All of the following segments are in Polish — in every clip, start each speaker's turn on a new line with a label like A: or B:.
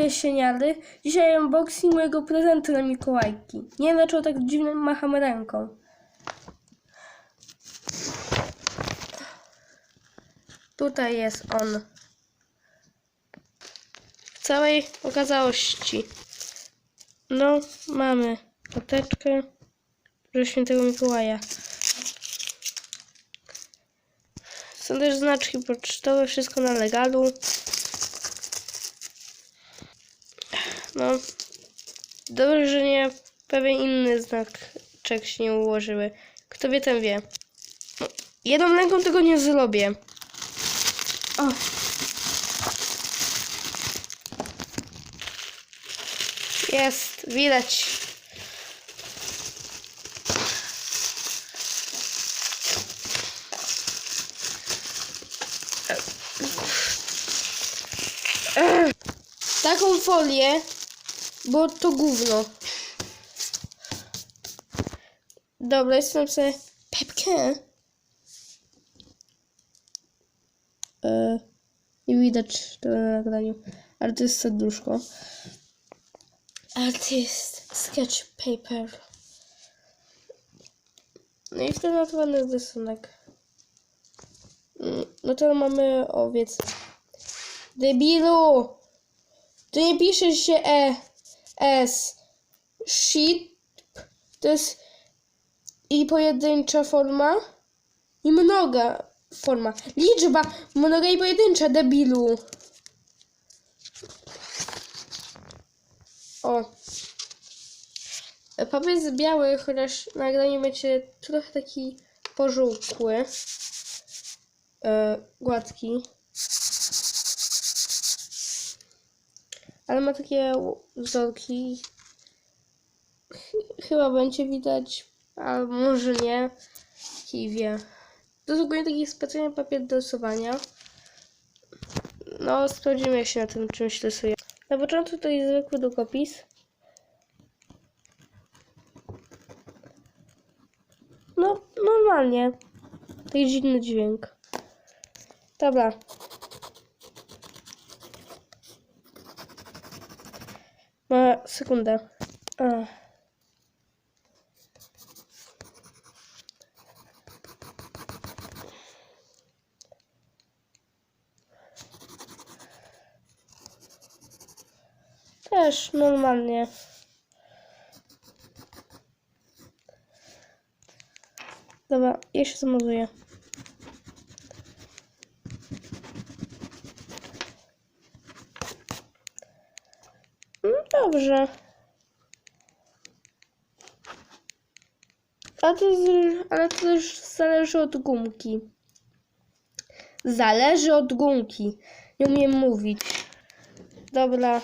A: jesieniary. Dzisiaj unboxing mojego prezentu na Mikołajki. Nie dlaczego tak dziwnie macham ręką. Tutaj jest on. W całej okazałości. No, mamy koteczkę do świętego Mikołaja. Są też znaczki pocztowe, wszystko na legalu. No, dobrze, że nie pewien inny znaczek się nie ułożyły. Kto wie, ten wie. No, jedną ręką tego nie zrobię. O. Jest, widać. Taką folię, bo to gówno. Dobra, jestem sobie pepkę. E, nie widać to na nagraniu, jest serduszko. Artist sketch paper. No i wtedy naturalny rysunek. Mm, No to mamy owiec. Debilu! Tu nie pisze się E, S. Sheep to jest i pojedyncza forma i mnoga forma. Liczba mnoga i pojedyncza, debilu. O. Papier biały, chociaż na nagraniu będzie trochę taki pożółkły. E, gładki. Ale ma takie wzorki. Ch- Chyba będzie widać, a może nie. Kiwie. To jest ogólnie taki specjalny papier do rysowania. No, sprawdzimy jak się na tym czymś rysuje. Na początku to jest zwykły długopis. No, normalnie. Taki dziwny dźwięk. Dobra. Ma sekundę. Też normalnie. Dobra, ja się zamazuję. Dobrze. A to, ale to też zależy od gumki. Zależy od gumki. Nie umiem mówić. Dobra.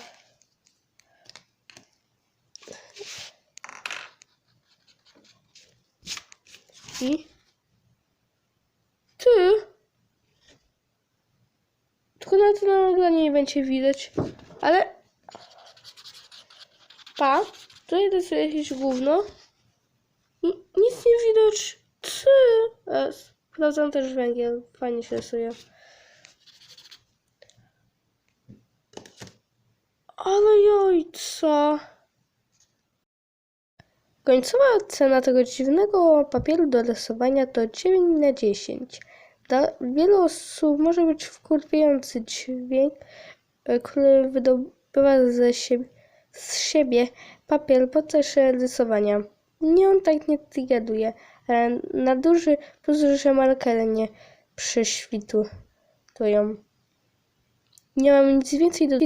A: I? Ty? Tylko na to na nagraniu nie będzie widać. Ale... Pa, tutaj to jest jakieś gówno. I nic nie widać. E, Sprawdzam też węgiel. Fajnie się rysuje. Ale jajca. Końcowa cena tego dziwnego papieru do rysowania to 9 na 10. Dla wielu osób może być wkurwiający dźwięk, który wydobywa ze siebie, z siebie papier podczas rysowania. Nie on tak nie trigaduje, ale na duży plus, że markery nie prześwitują. Nie mam nic więcej do